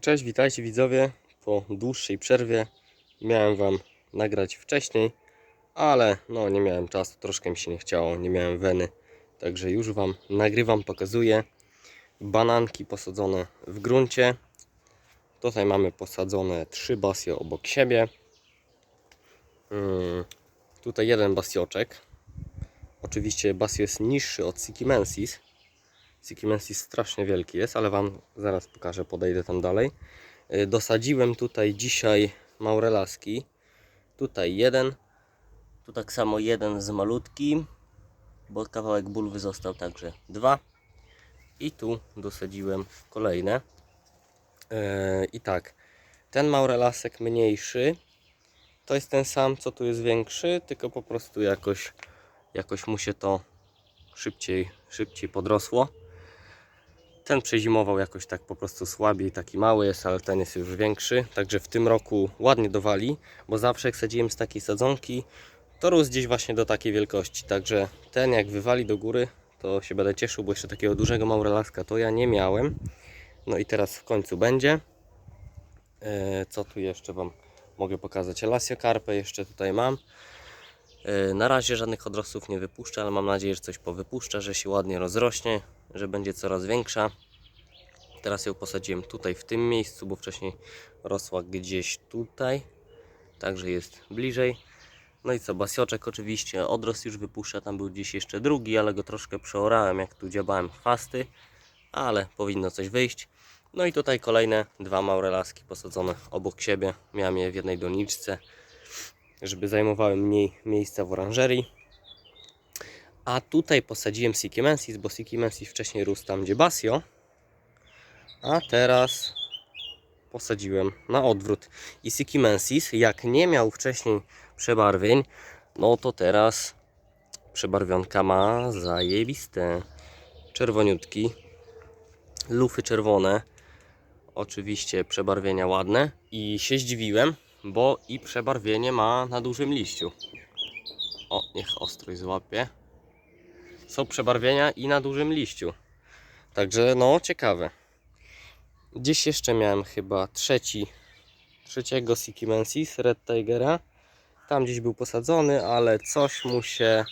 Cześć, witajcie widzowie. Po dłuższej przerwie miałem Wam nagrać wcześniej, ale no nie miałem czasu, troszkę mi się nie chciało, nie miałem weny. Także już Wam nagrywam, pokazuję. Bananki posadzone w gruncie. Tutaj mamy posadzone trzy basje obok siebie. Mm, tutaj jeden basioczek. Oczywiście basio jest niższy od Sikimensis. Sikimensis strasznie wielki jest, ale Wam zaraz pokażę, podejdę tam dalej. Y, Dosadziłem tutaj dzisiaj maurelaski. Tutaj jeden. Tu tak samo jeden z malutkim, bo kawałek bulwy został także dwa. I tu dosadziłem kolejne. E, I tak, ten maurelasek mniejszy to jest ten sam, co tu jest większy, tylko po prostu jakoś, jakoś mu się to szybciej, szybciej podrosło. Ten przezimował jakoś tak po prostu słabiej, taki mały jest, ale ten jest już większy. Także w tym roku ładnie dowali, bo zawsze jak sadziłem z takiej sadzonki, to rósł gdzieś właśnie do takiej wielkości. Także ten jak wywali do góry, to się będę cieszył, bo jeszcze takiego dużego maurelaska to ja nie miałem. No i teraz w końcu będzie. E, Co tu jeszcze Wam mogę pokazać? Elasjokarpę jeszcze tutaj mam. E, Na razie żadnych odrostów nie wypuszczę, ale mam nadzieję, że coś powypuszcza, że się ładnie rozrośnie, że będzie coraz większa. Teraz ją posadziłem tutaj w tym miejscu, bo wcześniej rosła gdzieś tutaj, także jest bliżej. No i co, basioczek oczywiście odrost już wypuszcza, tam był gdzieś jeszcze drugi, ale go troszkę przeorałem, jak tu dziabałem chwasty, ale powinno coś wyjść. No i tutaj kolejne dwa maurelaski posadzone obok siebie. Miałem je w jednej doniczce, żeby zajmowały mniej miejsca w oranżerii. A tutaj posadziłem Sikimensis, bo Sikimensis wcześniej rósł tam gdzie Basio. A teraz posadziłem na odwrót. I Sikimensis, jak nie miał wcześniej przebarwień, no to teraz przebarwionka ma zajebiste. Czerwoniutki, lufy czerwone, oczywiście przebarwienia ładne. I się zdziwiłem, bo i przebarwienie ma na dużym liściu. O, niech ostrój złapie są przebarwienia i na dużym liściu. Także no ciekawe. Gdzieś jeszcze miałem chyba trzeci, trzeciego Sikimensis Red Tigera. Tam gdzieś był posadzony, ale coś mu się,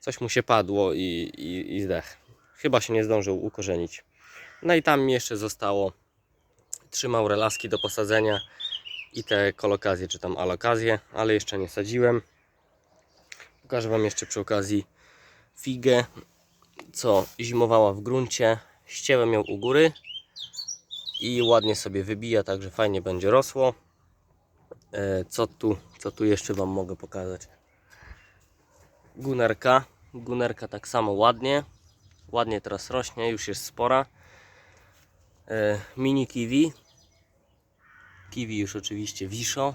coś mu się padło i, i, i zdech. Chyba się nie zdążył ukorzenić. No i tam mi jeszcze zostało trzy maurelaski do posadzenia i te kolokazje czy tam alokazje, ale jeszcze nie sadziłem. Pokażę Wam jeszcze przy okazji figę, co zimowała w gruncie. Ścięłem ją u góry i ładnie sobie wybija, także fajnie będzie rosło. E, Co tu, co tu jeszcze Wam mogę pokazać? Gunerka. Gunerka tak samo ładnie. Ładnie teraz rośnie, już jest spora. E, Mini kiwi. Kiwi już oczywiście wiszo.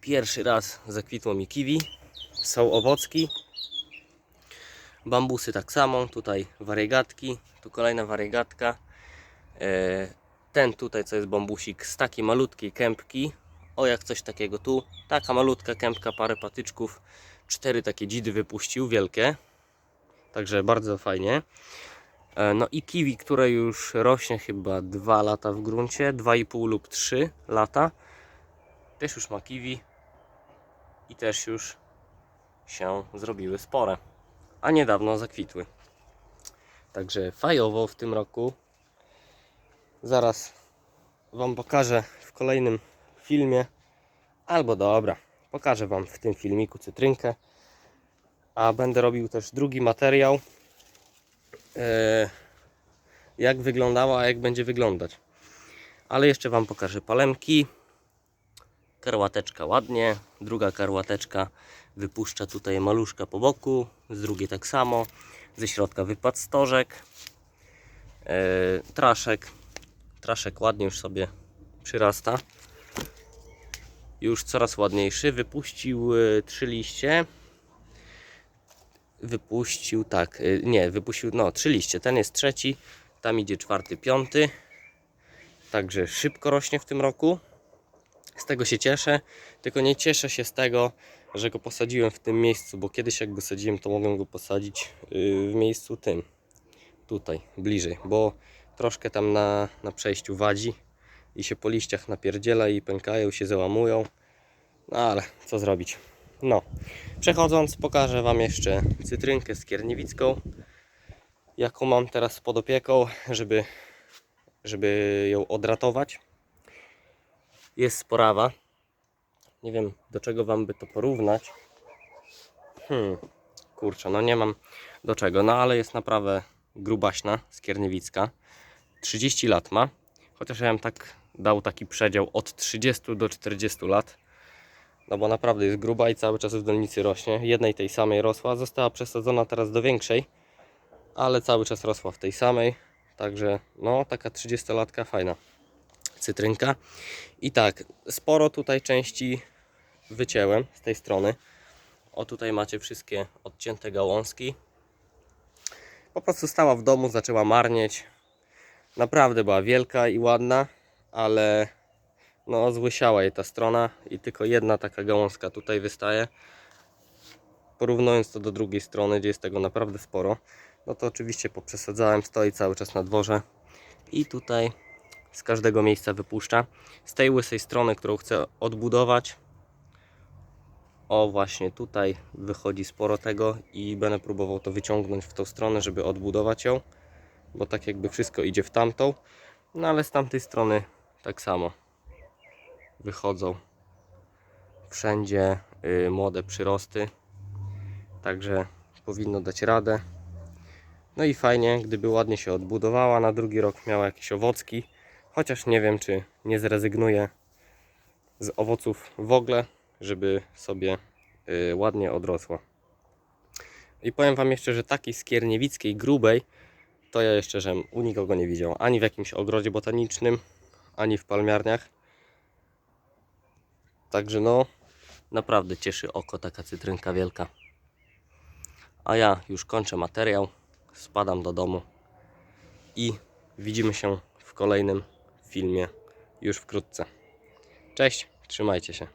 Pierwszy raz zakwitło mi kiwi. Są owocki. Bambusy tak samo, tutaj wariegatki, tu kolejna wariegatka. E, Ten tutaj co jest bambusik z takiej malutkiej kępki. O jak coś takiego tu, taka malutka kępka, parę patyczków. Cztery takie dzidy wypuścił, wielkie. Także bardzo fajnie. E, No i kiwi, które już rośnie chyba 2 lata w gruncie, 2,5 lub 3 lata. Też już ma kiwi i też już się zrobiły spore a niedawno zakwitły. Także fajowo w tym roku. Zaraz Wam pokażę w kolejnym filmie. Albo dobra, pokażę Wam w tym filmiku cytrynkę. A będę robił też drugi materiał. E, Jak wyglądała, a jak będzie wyglądać. Ale jeszcze Wam pokażę palemki. Karłateczka ładnie, druga karłateczka wypuszcza tutaj maluszka po boku, z drugiej tak samo, ze środka wypadł stożek, e, traszek, traszek ładnie już sobie przyrasta, już coraz ładniejszy, wypuścił e, trzy liście, wypuścił tak, e, nie, wypuścił no trzy liście, ten jest trzeci, tam idzie czwarty, piąty, także szybko rośnie w tym roku, z tego się cieszę, tylko nie cieszę się z tego, że go posadziłem w tym miejscu, bo kiedyś jak go sadziłem, to mogłem go posadzić yy, w miejscu tym, tutaj, bliżej, bo troszkę tam na, na przejściu wadzi, i się po liściach napierdziela i pękają, się załamują. No ale co zrobić? No, przechodząc, pokażę Wam jeszcze cytrynkę skierniewicką, jaką mam teraz pod opieką, żeby, żeby ją odratować. Jest sporawa. Nie wiem, do czego Wam by to porównać. Hmm, kurczę, no nie mam do czego, no ale jest naprawdę grubaśna, skierniewicka. 30 lat ma, chociaż ja bym tak dał taki przedział od 30 do 40 lat. No bo naprawdę jest gruba i cały czas w dolnicy rośnie. Jednej tej samej rosła, została przesadzona teraz do większej, ale cały czas rosła w tej samej. Także no taka 30-latka fajna cytrynka. I tak, sporo tutaj części wycięłem z tej strony. O tutaj macie wszystkie odcięte gałązki. Po prostu stała w domu, zaczęła marnieć. Naprawdę była wielka i ładna, ale no złysiała jej ta strona i tylko jedna taka gałązka tutaj wystaje. Porównując to do drugiej strony, gdzie jest tego naprawdę sporo, no to oczywiście poprzesadzałem, stoi cały czas na dworze i tutaj z każdego miejsca wypuszcza. Z tej łysej strony, którą chcę odbudować, o właśnie tutaj wychodzi sporo tego i będę próbował to wyciągnąć w tą stronę, żeby odbudować ją, bo tak jakby wszystko idzie w tamtą, no ale z tamtej strony tak samo wychodzą wszędzie y, młode przyrosty, także powinno dać radę. No i fajnie, gdyby ładnie się odbudowała, na drugi rok miała jakieś owocki, chociaż nie wiem, czy nie zrezygnuję z owoców w ogóle, żeby sobie y, ładnie odrosła. I powiem Wam jeszcze, że takiej skierniewickiej, grubej, to ja jeszcze, że u nikogo nie widział. Ani w jakimś ogrodzie botanicznym, ani w palmiarniach. Także no, naprawdę cieszy oko taka cytrynka wielka. A ja już kończę materiał, spadam do domu i widzimy się w kolejnym filmie już wkrótce. Cześć, trzymajcie się.